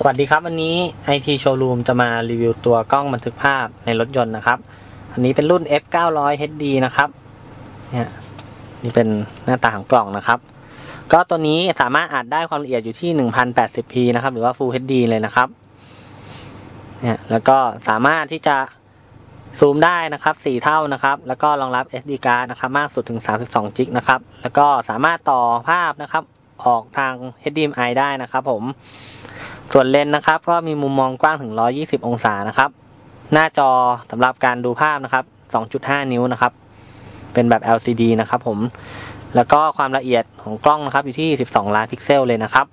สวัสดีครับ วันนี้ IT Showroom จะมารีวิวตัวกล้องบันทึกภาพในรถยนต์นะครับ อันนี้เป็นรุ่น F 9 0 0 HD นะครับ เนี่ยนี่เป็นหน้าตาของกล่องนะครับ ก็ตัวนี้สามารถอัดได้ความละเอียดอยู่ที่ 1080p นะครับ หรือว่า Full HD เลยนะครับ เนี่ยแล้วก็สามารถที่จะซูมได้นะครับ 4 เท่านะครับ แล้วก็รองรับ SD card นะครับ มากสุดถึง32 g b นะครับ แล้วก็สามารถต่อภาพนะครับ ออกทาง HDMI ได้นะครับผม ส่วนเลนส์นะครับ ก็มีมุมมองกว้างถึง 120 องศานะครับ หน้าจอสำหรับการดูภาพนะครับ 2.5 นิ้วนะครับ เป็นแบบ LCD นะครับผม แล้วก็ความละเอียดของกล้องนะครับอยู่ที่ 12 ล้านพิกเซลเลยนะครับ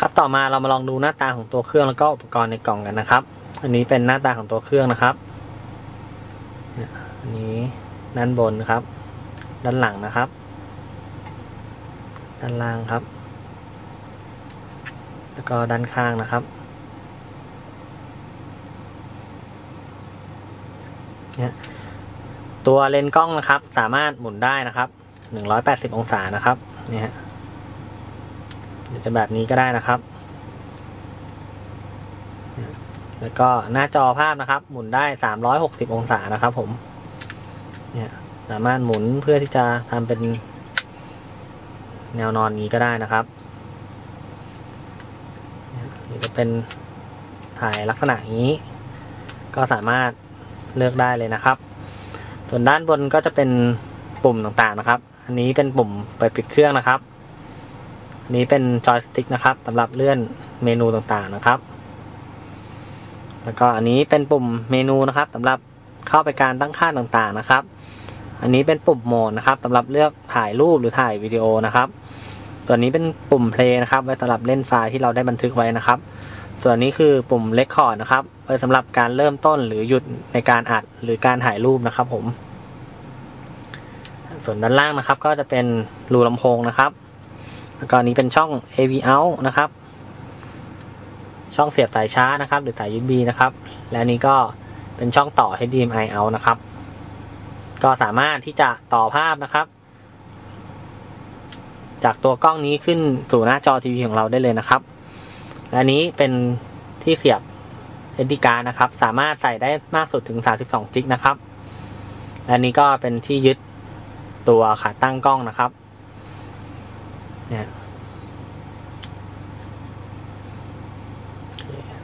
ครับต่อมาเรามาลองดูหน้าตาของตัวเครื่องแล้วก็อุปกรณ์ในกล่องกันนะครับ อันนี้เป็นหน้าตาของตัวเครื่องนะครับอันนี้ด้านบนนะครับ ด้านหลังนะครับ ด้านล่างครับ แล้วก็ด้านข้างนะครับเนี่ยตัวเลนส์กล้องนะครับ สามารถหมุนได้นะครับ180อยแปดสิบองศานะครับเนี่ยจะแบบนี้ก็ได้นะครับ แล้วก็หน้าจอภาพนะครับ หมุนได้360องศานะครับผมเนี่ย สามารถหมุนเพื่อที่จะทำเป็นแนวนอนนี้ก็ได้นะครับนี่จะเป็นถ่ายลักษณะนี้ ก็สามารถเลือกได้เลยนะครับ ส่วนด้านบนก็จะเป็นปุ่มต่างๆนะครับ อันนี้เป็นปุ่มเปิดปิดเครื่องนะครับอันนี้เป็นจอยสติ๊กนะครับสำหรับเลื่อนเมนูต่างๆนะครับ แล้วก็อันนี้เป็นปุ่มเมนูนะครับสำหรับเข้าไปการตั้งค่าต่างๆนะครับ อันนี้เป็นปุ่มโหมดนะครับสำหรับเลือกถ่ายรูปหรือถ่ายวิดีโอนะครับ ส่วนนี้เป็นปุ่ม play นะครับ ไว้สำหรับเล่นไฟล์ที่เราได้บันทึกไว้นะครับ ส่วนนี้คือปุ่ม record นะครับ ไว้สำหรับการเริ่มต้นหรือหยุดในการอัดหรือการถ่ายรูปนะครับ ผม ส่วนด้านล่างนะครับ ก็จะเป็นรูลำโพงนะครับ แล้วก็นี้เป็นช่อง AV out นะครับ ช่องเสียบสายชาร์จนะครับ หรือสาย USB นะครับ และนี้ก็เป็นช่องต่อ HDMI out นะครับ ก็สามารถที่จะต่อภาพนะครับ จากตัวกล้องนี้ขึ้นสู่หน้าจอทีวีของเราได้เลยนะครับและนี้เป็นที่เสียบ SD card นะครับ สามารถใส่ได้มากสุดถึง 32จิกนะครับและนี้ก็เป็นที่ยึดตัวขาตั้งกล้องนะครับ เนี่ย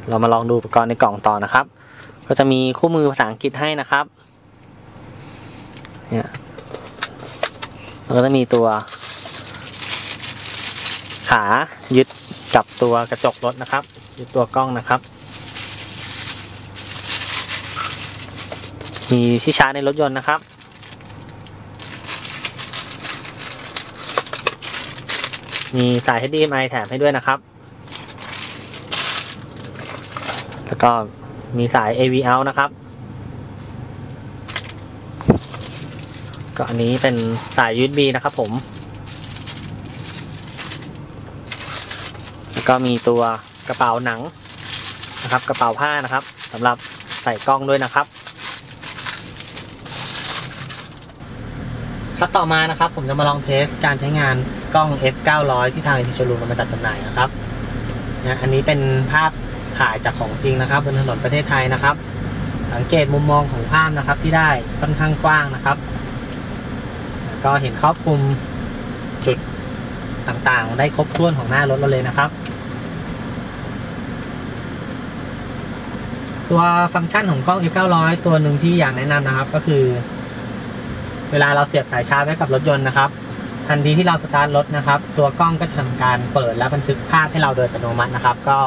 เรามาลองดูอุปกรณ์ในกล่องต่อนะครับ ก็จะมีคู่มือภาษาอังกฤษให้นะครับ เนี่ยแล้วก็จะมีตัว ขายึดกับตัวกระจกรถนะครับ ยึดตัวกล้องนะครับ มีที่ชาร์จในรถยนต์นะครับมีสาย HDMI แถมให้ด้วยนะครับ แล้วก็มีสาย AV out นะครับ ก็อันนี้เป็นสาย USB นะครับผมก็มีตัวกระเป๋าหนังนะครับกระเป๋าผ้านะครับสำหรับใส่กล้องด้วยนะครับ ครับต่อมานะครับผมจะมาลองเทสการใช้งานกล้อง f 900ที่ทางอิทิชลูนมาจัดจำหน่ายนะครับนะอันนี้เป็นภาพถ่ายจากของจริงนะครับบนถนนประเทศไทยนะครับ สังเกตมุมมองของภาพนะครับที่ได้ค่อนข้างกว้างนะครับ ก็เห็นครอบคลุมจุดต่างๆ ได้ครบถ้วนของหน้ารถเราเลยนะครับ ตัวฟังก์ชันของกล้อง F900 ตัวหนึ่งที่อยากแนะนำนะครับก็คือ เวลาเราเสียบสายชาร์จไว้กับรถยนต์นะครับ ทันทีที่เราสตาร์ทรถนะครับ ตัวกล้องก็จะทำการเปิดและบันทึกภาพให้เราโดยอัตโนมัตินะครับ ก็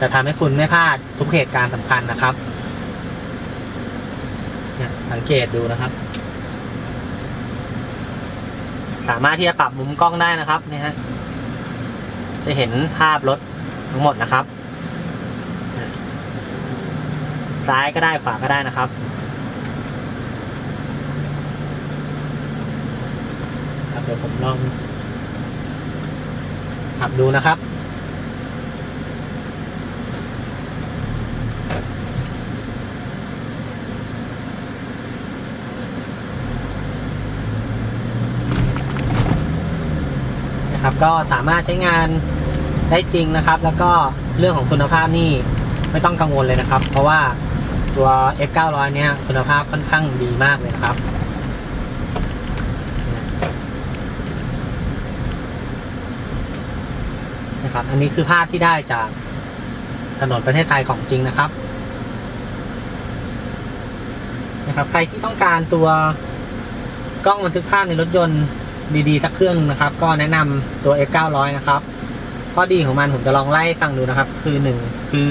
จะทำให้คุณไม่พลาดทุกเหตุการณ์สำคัญนะครับสังเกตดูนะครับ สามารถที่จะปรับมุมกล้องได้นะครับนี่ฮะจะเห็นภาพรถทั้งหมดนะครับ ซ้ายก็ได้ขวาก็ได้นะครับ ครับเดี๋ยวผมลองขับดูนะครับ นะครับ ก็สามารถใช้งานได้จริงนะครับ แล้วก็เรื่องของคุณภาพนี่ไม่ต้องกังวลเลยนะครับ เพราะว่าตัว F900 เนี่ยคุณภาพค่อนข้างดีมากเลยนะครับนะครับอันนี้คือภาพที่ได้จากถนนประเทศไทยของจริงนะครับนะครับ ใครที่ต้องการตัวกล้องบันทึกภาพในรถยนต์ ดีๆสักเครื่องนะครับ ก็แนะนำตัว F900 นะครับ ข้อดีของมันผมจะลองไล่ฟังดูนะครับ คือหนึ่งคือ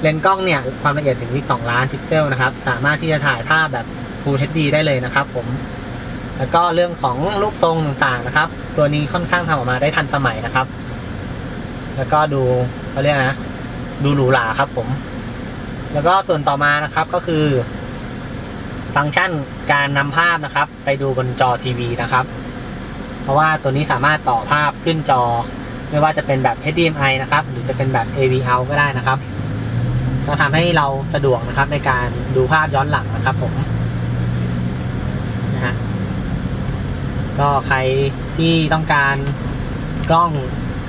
เลนส์กล้องเนี่ยความละเอียดถึง 12 ล้านพิกเซลนะครับ สามารถที่จะถ่ายภาพแบบ Full HD ได้เลยนะครับ ผม แล้วก็เรื่องของรูปทรงต่างๆนะครับ ตัวนี้ค่อนข้างทำออกมาได้ทันสมัยนะครับ แล้วก็ดูเขาเรียกนะ ดูหรูหราครับ ผม แล้วก็ส่วนต่อมานะครับก็คือ ฟังก์ชันการนำภาพนะครับ ไปดูบนจอทีวีนะครับ เพราะว่าตัวนี้สามารถต่อภาพขึ้นจอ ไม่ว่าจะเป็นแบบ HDMI นะครับ หรือจะเป็นแบบ AV out ก็ได้นะครับ ก็ทำให้เราสะดวกนะครับในการดูภาพย้อนหลังนะครับผมนะฮะก็ใครที่ต้องการกล้อง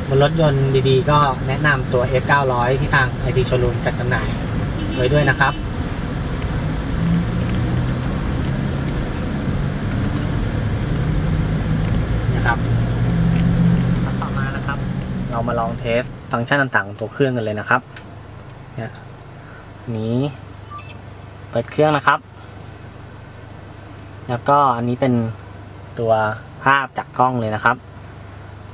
บนรถยนต์ดีๆ ก็แนะนำตัว F900 ที่ทาง IT Showroom จัดจำหน่ายไว้ด้วยนะครับนะครับต่อมานะครับ เรา มาลองเทสฟังก์ชันต่างๆของตัวเครื่องกันเลยนะครับเนี่ยนี้เปิดเครื่องนะครับ แล้วก็อันนี้เป็นตัวภาพจากกล้องเลยนะครับ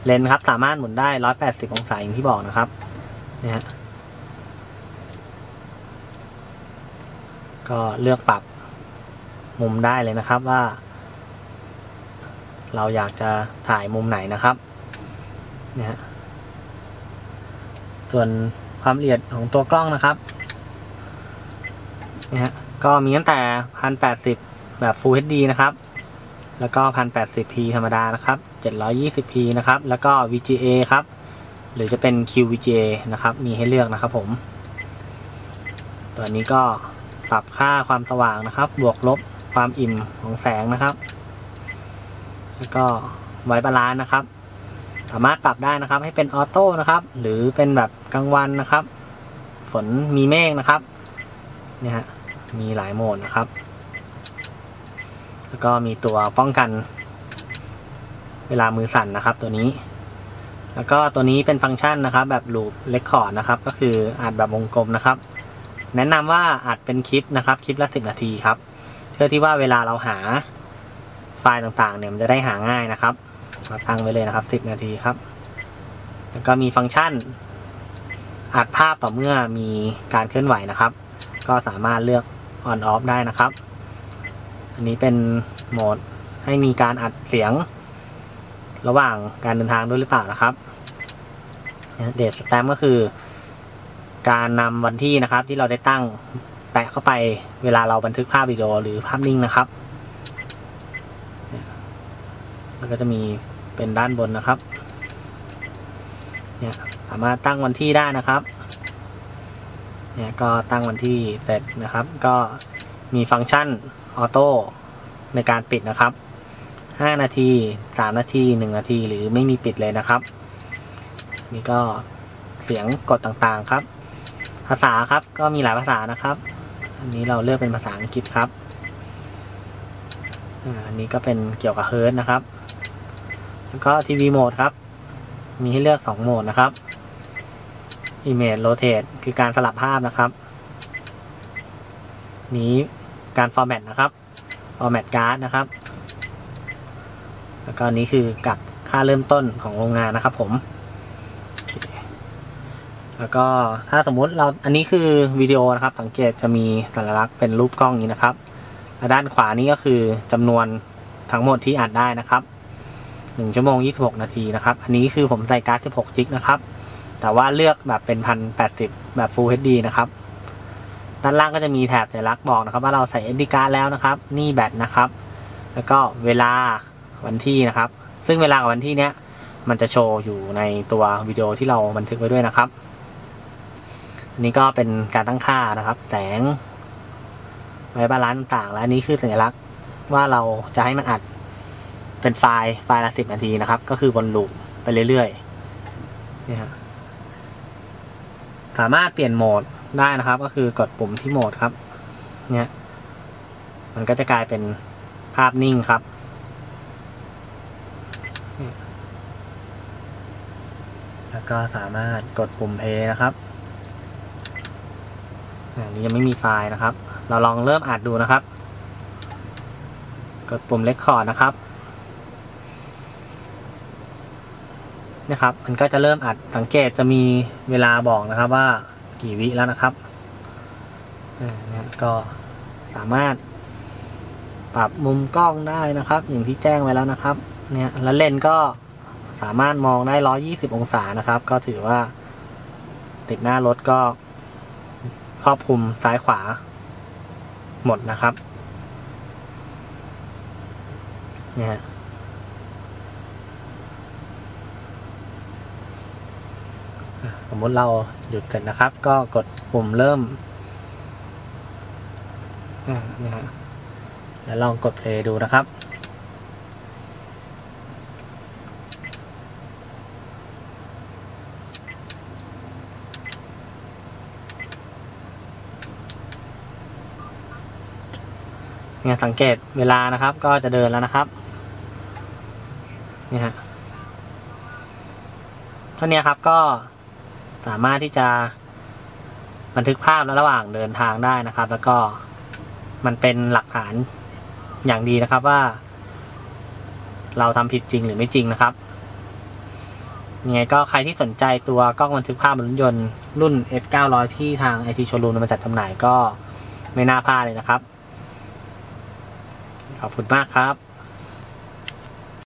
เลนส์ครับสามารถหมุนได้ 180 องศาอย่างที่บอกนะครับเนี่ยก็เลือกปรับมุมได้เลยนะครับว่า เราอยากจะถ่ายมุมไหนนะครับเนี่ย ส่วนความละเอียดของตัวกล้องนะครับเนี่ยฮะก็มีตั้งแต่ 1080 แบบ Full HD นะครับ แล้วก็ 1080p ธรรมดานะครับ 720p นะครับ แล้วก็ VGA ครับ หรือจะเป็น QVGA นะครับ มีให้เลือกนะครับผม ตัวนี้ก็ปรับค่าความสว่างนะครับ บวกลบความอิ่มของแสงนะครับ แล้วก็ไว้บาลานซ์นะครับ สามารถปรับได้นะครับ ให้เป็นออโต้นะครับ หรือเป็นแบบกลางวันนะครับ ฝนมีเมฆนะครับเนี่ยฮะมีหลายโหมดนะครับ แล้วก็มีตัวป้องกัน เวลามือสั่นนะครับ ตัวนี้ แล้วก็ตัวนี้เป็นฟังก์ชันนะครับ แบบลูปเลคคอร์ดนะครับ ก็คืออัดแบบวงกลมนะครับ แนะนำว่าอัดเป็นคลิปนะครับ คลิปละสิบนาทีครับ เพื่อที่ว่าเวลาเราหาไฟล์ต่างๆ เนี่ยมันจะได้หาง่ายนะครับ เราตั้งไว้เลยนะครับสิบนาทีครับ แล้วก็มีฟังก์ชัน อัดภาพต่อเมื่อมีการเคลื่อนไหวนะครับ ก็สามารถเลือก on off ได้นะครับ อันนี้เป็นโหมดให้มีการอัดเสียง ระหว่างการเดินทางด้วยหรือเปล่านะครับเดทสแตมก็คือ การนำวันที่นะครับ ที่เราได้ตั้งแปะเข้าไปเวลาเราบันทึกภาพวิดีโอหรือภาพนิ่งนะครับแล้วก็จะมี เป็นด้านบนนะครับเนี่ยสามารถตั้งวันที่ได้นะครับเนี่ยก็ตั้งวันที่เสร็จนะครับ ก็มีฟังก์ชันออโต้ในการปิดนะครับ 5 นาที 3 นาที 1 นาทีหรือไม่มีปิดเลยนะครับนี่ก็เสียงกดต่างๆครับ ภาษาครับก็มีหลายภาษานะครับ อันนี้เราเลือกเป็นภาษาอังกฤษครับอันนี้ก็เป็นเกี่ยวกับเฮิร์ตนะครับ แล้วก็ทีวีโหมดครับ มีให้เลือก 2 โหมดนะครับ Image Rotate คือการสลับภาพนะครับ นี้การ Format นะครับ Format Card นะครับ แล้วก็นี้คือกับค่าเริ่มต้นของโรงงานนะครับผม แล้วก็ถ้าสมมุติเราอันนี้คือวิดีโอนะครับ สังเกตจะมีสัญลักษณ์เป็นรูปกล้องนี้นะครับและด้านขวานี้ก็คือจำนวนทั้งหมดที่อัดได้นะครับ 1ชั่วโมง 26 นาทีนะครับ อันนี้คือผมใส่การ์ด 16 จิกนะครับ แต่ว่าเลือกแบบเป็นพันแปดสิบแบบ Full HD นะครับ ด้านล่างก็จะมีแถบสัญลักษณ์บอกนะครับ ว่าเราใส่ SD card แล้วนะครับ นี่แบตนะครับ แล้วก็เวลาวันที่นะครับ ซึ่งเวลากับวันที่เนี้ยมันจะโชว์อยู่ในตัววิดีโอที่เราบันทึกไว้ด้วยนะครับ อันนี้ก็เป็นการตั้งค่านะครับ แสงไว้บาลานซ์ต่าง และอันนี้คือสัญลักษณ์ว่าเราจะให้มันอัด เป็นไฟล์ไฟล์ละสิบนาทีนะครับ ก็คือบนลูปไปเรื่อยๆนี่ยฮะสามารถเปลี่ยนโหมดได้นะครับ ก็คือกดปุ่มที่โหมดครับ เนี่ย มันก็จะกลายเป็นภาพนิ่งครับแล้วก็สามารถกดปุ่มเพย์นะครับอันนี้ยังไม่มีไฟล์นะครับ เราลองเริ่มอัดดูนะครับ กดปุ่มเลคคอร์ดนะครับ นะครับ มันก็จะเริ่มอัดสังเกตจะมีเวลาบอกนะครับว่ากี่วิแล้วนะครับเนี่ยก็สามารถปรับมุมกล้องได้นะครับ อย่างที่แจ้งไว้แล้วนะครับ เนี่ยแล้วเลนก็สามารถมองได้ 120 องศานะครับ ก็ถือว่า ติดหน้ารถก็ครอบคลุมซ้ายขวา หมดนะครับ เนี่ยฮะอะ สมมติเราหยุดเสร็จนะครับ ก็กดปุ่มเริ่มนี่ยฮะแล้วลองกดเพลย์ดูนะครับเนี่ยสังเกตเวลานะครับ ก็จะเดินแล้วนะครับเนี่ยฮะเท่านี้ครับก็ สามารถที่จะบันทึกภาพระหว่างเดินทางได้นะครับ แล้วก็มันเป็นหลักฐานอย่างดีนะครับว่า เราทำผิดจริงหรือไม่จริงนะครับยังไงก็ใครที่สนใจตัวกล้องบันทึกภาพบนรถยนต์รุ่น F 9 0 0 ที่ทาง IT Showroom นำมาจัดจำหน่ายก็ไม่น่าพลาดเลยนะครับ ขอบคุณมากครับ